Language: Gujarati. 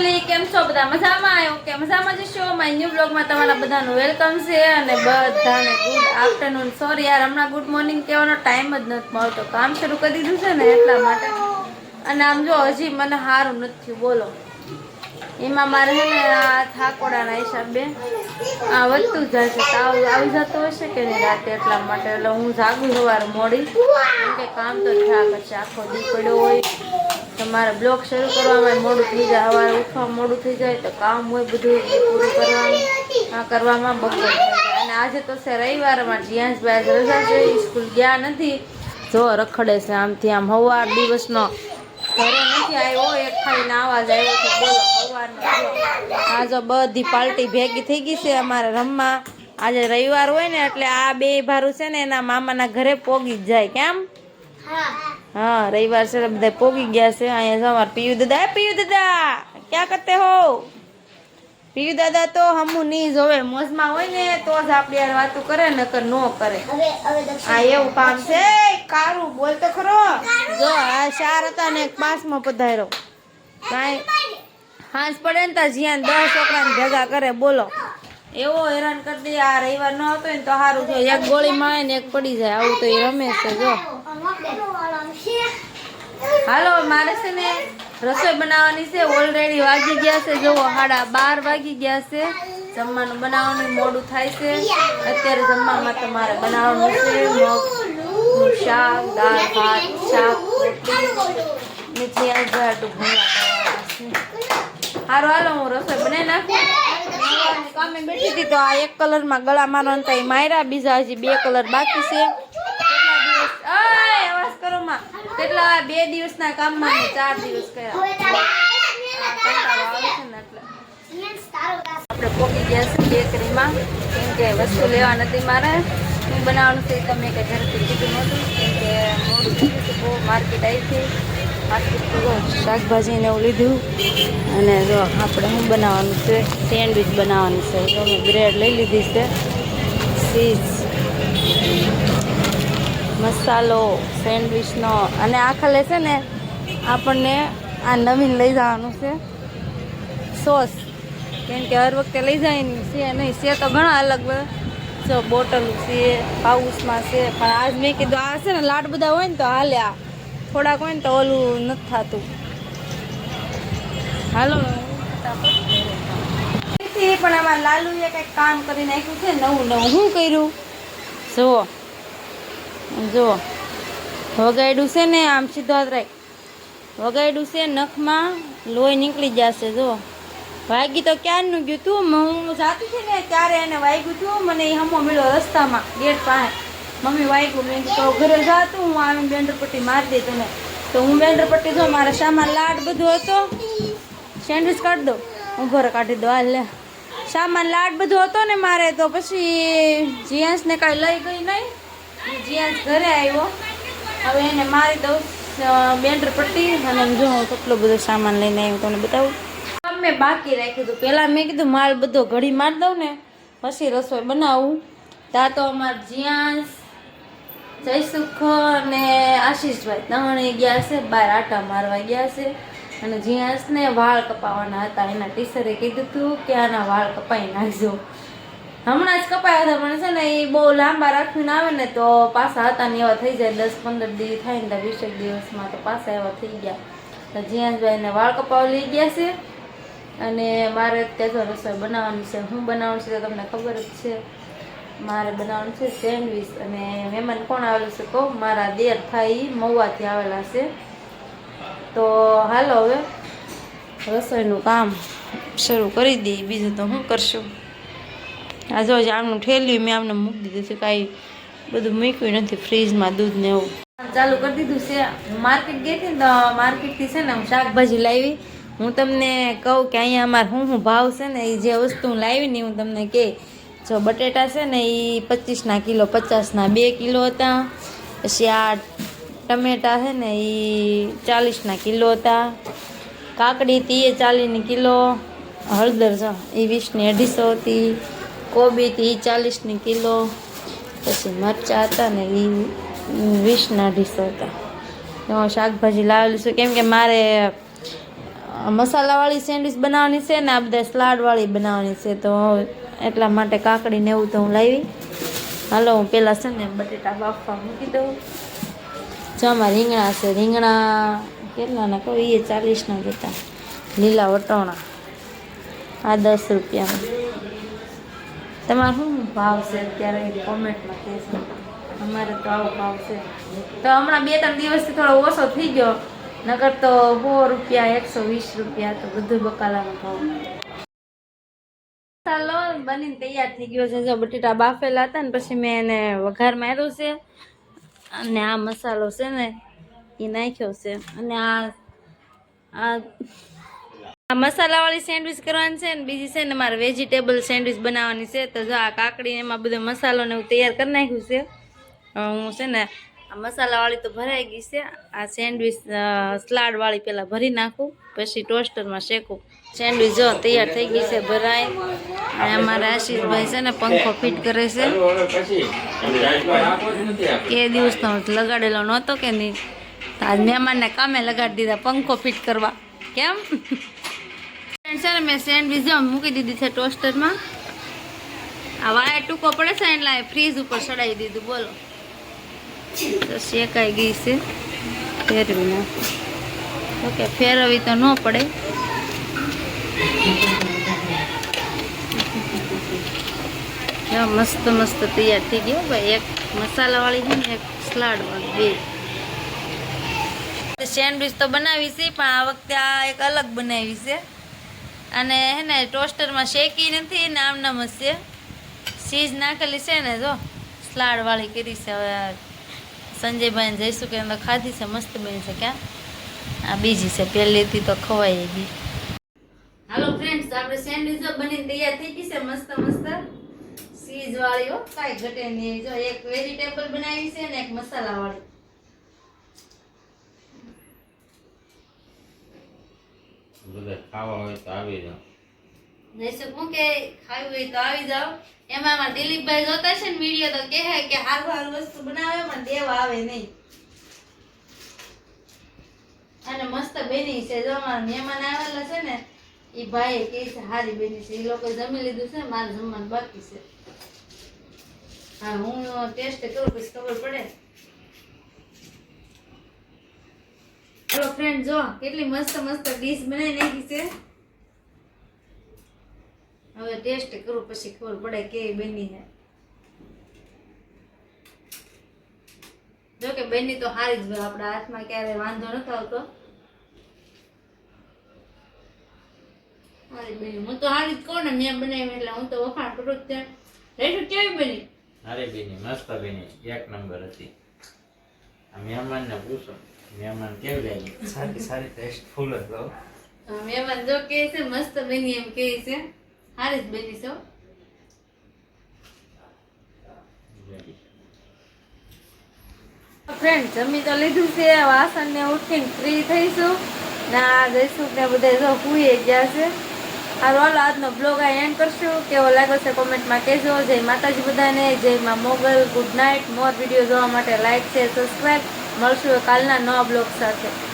ફેમિલી, કેમ છો? બધા મજામાં? આવ્યો કે મજામાં જશો માય ન્યુ બ્લોગમાં તમારા બધાનું વેલકમ છે અને બધાને ગુડ આફ્ટરનૂન સોરી યાર, હમણાં ગુડ મોર્નિંગ કહેવાનો ટાઈમ જ નથી મળતો. કામ શરૂ કરી દીધું છે ને એટલા માટે. અને આમ જો, હજી મને સારું નથી બોલો. એમાં મારે છે ને આ થાકોડાના હિસાબે આ વધતું છે. તાવ આવી જતો હશે કે નહીં રાતે એટલા માટે? એટલે હું જાગું સવારે મોડી. કેમ કે કામ તો થયા પછી આખો દી પડ્યો હોય. તો મારે બ્લોગ શરૂ કરવામાં મોડું થઈ જાય. સવારે ઉઠવામાં મોડું થઈ જાય તો કામ હોય બધું પૂરું કરવાનું. આ કરવામાં બગડે અને આજે તો છે રવિવારમાં જીયાંશભાઈ રજા છે સ્કૂલ ગયા નથી. જો રખડે છે આમથી આમ સવાર દિવસનો. ઘરે નથી આવ્યો, એક ખાઈને જ આવ્યો છે, બોલો. સવારનો જો. બધી પાર્ટી ભેગી થઈ ગઈ છે અમારે રમવા. આજે રવિવાર હોય ને એટલે આ બે ભારું છે ને એના મામાના ઘરે પોગી જ જાય. કેમ? હા રવિવાર છે બધા પોગી ગયા છે. અહીંયા જો અમારા પિયુ દાદા. પિયુ દાદા ક્યાં કરતે હો? પિયુ દાદા તો હમું નહીં જોવે મોજમાં હોય ને તો જ આપણી યાર વાતું કરે નકર નો કરે. આ એવું કામ છે. કારું બોલ તો ખરો. જો આ ચાર હતા ને એક પાંચમાં પધાર્યો. કાંઈ હાંસ પડે ને ત્યાં દસ છોકરાને ભેગા કરે, બોલો. એવો હેરાન કરી દે, આ રવિવાર ન હતો ને તો સારું જો એક ગોળી મારે ને એક પડી જાય, આવું તો એ રમે છે, જો. હાલો, મારે છે ને રસોઈ બનાવવાની છે ઓલરેડી વાગી ગયા છે, જુઓ, સાડા બાર વાગી ગયા છે. જમવાનું બનાવવાનું મોડું થાય છે. અત્યારે જમવામાં તમારે બનાવવાનું છે, મગ શાક, દાળ, ભાત, શાક, રોટલી. ને જ્યાં જાડું ભૂંગળા કરવાના છે. હારું હાલો હું રસોઈ બનાવી નાખું. કામે બેઠી હતી તો આ એક કલરમાં ગળા મારવાનું થાય માર્યા બીજા હજી બે કલર બાકી છે. કેટલા દિવસ? આય અવાજ કરો માં કેટલા બે દિવસના કામમાં ચાર દિવસ કર્યા. આપણે પોકી ગયા છે બેકરીમાં. કેમ કે વસ્તુ લેવા નથી મારે. શું બનાવવાનું છે એ તમે કે ઘરેથી કીધું નહોતું. કેમ કે મોડું બહુ માર્કેટ આવી હતી શાકભાજીને એવું લીધું. અને જો આપણે શું બનાવવાનું છે? સેન્ડવિચ બનાવવાનું છે. તો મેં બ્રેડ લઈ લીધી છે. ચીઝ. મસાલો સેન્ડવિચનો અને આ ખાલે છે ને આપણને આ નવીન લઈ જવાનું છે. સોસ. કેમ કે હર વખતે લઈ જાય છે નહીં. છે તો ઘણા અલગ. જો બોટલ છે પાઉસમાં છે. પણ આજ મેં કીધું આ છે ને, લાડ બધા હોય ને તો હાલ્યા થોડાક હોય ને તો ઓલું નથી થતું. હાલો. પણ આમાં લાલુએ કંઈક કામ કરી નાખ્યું છે નવું નવું. શું કર્યું? જુઓ. જુઓ. વગાડ્યું છે ને આમ સીધો રાખ. વગાડ્યું છે નખમાં લોહી નીકળી જશે જુઓ. વાગી તો ક્યારનું ગયું તું? હું જાતી છે ને ત્યારે એને વાગ્યું હતું મને એ હમો મળ્યો રસ્તામાં ગેટ પાસે. મમ્મી વાગ્યું મેં તો ઘરે જાતું હું આવીને બેન્ડર પટ્ટી મારી દઈ તને. તો હું બેન્ડર પટ્ટી જો, મારા શામાં લાડ બધું હતો. સેન્ડવિચ કાઢી દો હું ઘરે કાઢી દો હાલ લે. સામાન લાડ બધું હતો ને મારે, તો પછી જીયાંશને કાંઈ લઈ ગઈ નહીં. જીયાંશ ઘરે આવ્યો. હવે એને મારી દઉં બેન્ડર પટ્ટી અને જો હું કેટલો બધો સામાન લઈને આવ્યો તમને બતાવું. મેં બાકી રાખ્યું હતું. પહેલાં મેં કીધું, માલ બધો ઘડી મારી દઉં ને. પછી રસોઈ બનાવું. ત્યાં તો અમારા જીયાંશ જયસુખ અને આશીષભાઈ ત્રણે ગયા છે, બાર આટા મારવા ગયા છે. અને જીયાસને વાળ કપાવવાના હતા. એના ટીચરે કીધું હતું કે આના વાળ કપાઈ નાખજો. હમણાં જ કપાયા હતા, પણ છે ને એ બહુ લાંબા રાખીને આવે ને તો પાછા હતા ને એવા થઈ જાય. દસ પંદર દિવસ થાય ને વીસેક દિવસમાં તો પાછા એવા થઈ ગયા. તો જીયાસભાઈને વાળ કપાવ લઈ ગયા છે. અને મારે અત્યારે રસોઈ બનાવવાની છે. હું બનાવવાનું છે તો તમને ખબર જ છે. મારે બનાવવાનું છે સેન્ડવીચ અને મહેમાન કોણ આવેલું છે કહું? મારા દેર થાય મહુવાથી આવેલા છે. તો હાલો હવે, રસોઈનું કામ શરૂ કરી દઈએ. બીજું તો શું કરશું? આ જો આમનું ઠેલ્યું, મેં આમને મૂકી દીધું છે. કાંઈ બધું મૂક્યું નથી, ફ્રીજમાં દૂધ ને એવું. ચાલુ કરી દીધું છે. હું માર્કેટ ગઈ હતી ને તો માર્કેટથી છે ને હું શાકભાજી લાવી. હું તમને કહું કે અહીંયા અમારે શું શું ભાવ છે ને, એ જે વસ્તુ હું લાવી ને હું તમને કહે. જો બટેટા છે ને એ પચીસના કિલો, પચાસના બે કિલો હતા. પછી આ ટમેટા છે ને એ ચાલીસના કિલો હતા. કાકડી હતી એ ચાલીસની કિલો, હળદર છે એ વીસની અઢીસો હતી. કોબી હતી એ ચાલીસની કિલો, પછી મરચાં હતા ને એ વીસના અઢીસો હતા. એમાં શાકભાજી લાવેલું છે, કેમ કે મારે મસાલાવાળી સેન્ડવિચ બનાવવાની છે ને, આ બધા સલાડવાળી બનાવવાની છે, તો એટલા માટે કાકડી ને એવું તો હું લાવી. હાલો, હું પહેલાં છે ને બટેટા બાફવા મૂકી દઉં. જમા રીંગણા છે, રીંગણા કેટલાના કહું એ ચાલીસના કહેતા લીલા વટોણા. આ દસ રૂપિયામાં. તમારે શું ભાવ છે અત્યારે કોમેન્ટમાં કહેશો અમારે તો આવો ભાવ છે. તો હમણાં બે ત્રણ દિવસથી થોડો ઓછો થઈ ગયો. નકર તો સો રૂપિયા, એકસો વીસ રૂપિયા તો બધું બકાલાનો ભાવ. મસાલો બનીને તૈયાર થઈ ગયો છે. જો બટેટા બાફેલા હતા ને પછી મેં એને વઘાર માર્યો છે. અને આ મસાલો છે ને એ નાખ્યો છે. અને આ આ મસાલાવાળી સેન્ડવિચ કરવાની છે ને બીજી છે ને મારે વેજીટેબલ સેન્ડવિચ બનાવવાની છે. તો જો આ કાકડી એમાં બધો મસાલો ને એવું તૈયાર કરી નાખ્યું છે. હું છે ને આ મસાલાવાળી તો ભરાઈ ગઈ છે. આ સેન્ડવિચ સ્લાડવાળી પહેલાં ભરી નાખું, પછી ટોસ્ટરમાં શેકું. સેન્ડવિચ જો તૈયાર થઈ ગઈ છે ભરાય અને અમારા આશીષભાઈ છે ને પંખો ફિટ કરે છે. કે દિવસનો લગાડેલો નહોતો કે નહીં. તો આજ મહેમાનને કામે લગાડી દીધા પંખો ફિટ કરવા. કેમ? છે ને, મેં સેન્ડવિચ જો મૂકી દીધી છે ટોસ્ટરમાં. આ વાયર ટૂંકો પડે છે એટલે ફ્રીજ ઉપર ચડાવી દીધું. બોલો. તો શેકાઈ ગઈ છે. ફેરવી નાખું ઓકે ફેરવી તો ન પડે. મસ્ત મસ્ત તૈયાર થઈ ગયો ભાઈ. એક મસાલાવાળી છે ને, એક સલાડવાળી, બે. સેન્ડવિચ તો બનાવી છે, પણ આ વખતે આ એક અલગ બનાવી છે. અને હે ને, ટોસ્ટરમાં શેકી નથી, ને આમ નામ જ છે. ચીઝ નાખેલી છે ને, જો. સલાડવાળી કરી છે, હવે સંજયભાઈને જઈશું કે અંદર ખાધી છે મસ્ત બની છે ક્યાં? આ બીજી છે પહેલેથી તો ખવાઈ ગઈ હાલો ફ્રેન્ડ્સ આપણે સેન્ડવિચ બની બનીને તૈયાર થઈ ગઈ છે મસ્ત મસ્ત. ચીઝ વાળી હો કાંઈ ઘટે નહીં. જો એક વેજીટેબલ બનાવી છે ને એક મસાલા વાળી. બધા ખાવા હોય તો આવી જાઓ. જઈશું હું કે ખાવી હોય તો આવી જાઓ. એમાં અમારા દિલીપભાઈ જોતા છે ને વીડિયો તો કહે કે હારું સારું વસ્તુ બનાવે, પણ દેવા આવે નહીં. અને મસ્ત બેની છે. જો અમારા મહેમાન આવેલા છે ને એ ભાઈ કે છે સારી બેની છે. એ લોકો જમી લીધું છે, મારે જમવાનું બાકી છે. હા, હું ટેસ્ટ કરું, પછી ખબર પડે. ચલો ફ્રેન્ડ જો કેટલી મસ્ત મસ્ત ડીશ બનાવી નાખી છે. હવે ટેસ્ટ કરું પછી ખબર પડે કેવી બની છે. જોકે બની તો સારી જ હોય આપણા હાથમાં ક્યારે વાંધો નથી આવતો. સારી બની. હું તો સારી જ કહું ને મેં બનાવી એટલે હું તો વખાણ કરું જ ત્યાં. રેશું કેવી બની? અરે બેની મસ્ત બેની. એક નંબર હતી. આ મહેમાનને પૂછો મહેમાન કેવી લાગી? સારી સારી ટેસ્ટફુલ હતો મહેમાન જો કે છે મસ્ત બની એમ કે છે. સારી જ બની ફ્રેન્ડ જમી તો લીધું છે. વાસણ ને ઉઠીને ફ્રી થઈશું. ના જઈશું ને બધા જો હુઈ ગયા છે. આ રોલ આજનો બ્લોગ આ એન્ડ કરશું. કેવો લાગ્યો છે કોમેન્ટમાં કહેજો. જય માતાજી બધાને. જયમાં Mogal. Good night more video જોવા માટે લાઇક છે સબસ્ક્રાઈબ મળશું કાલના નવા બ્લોગ સાથે.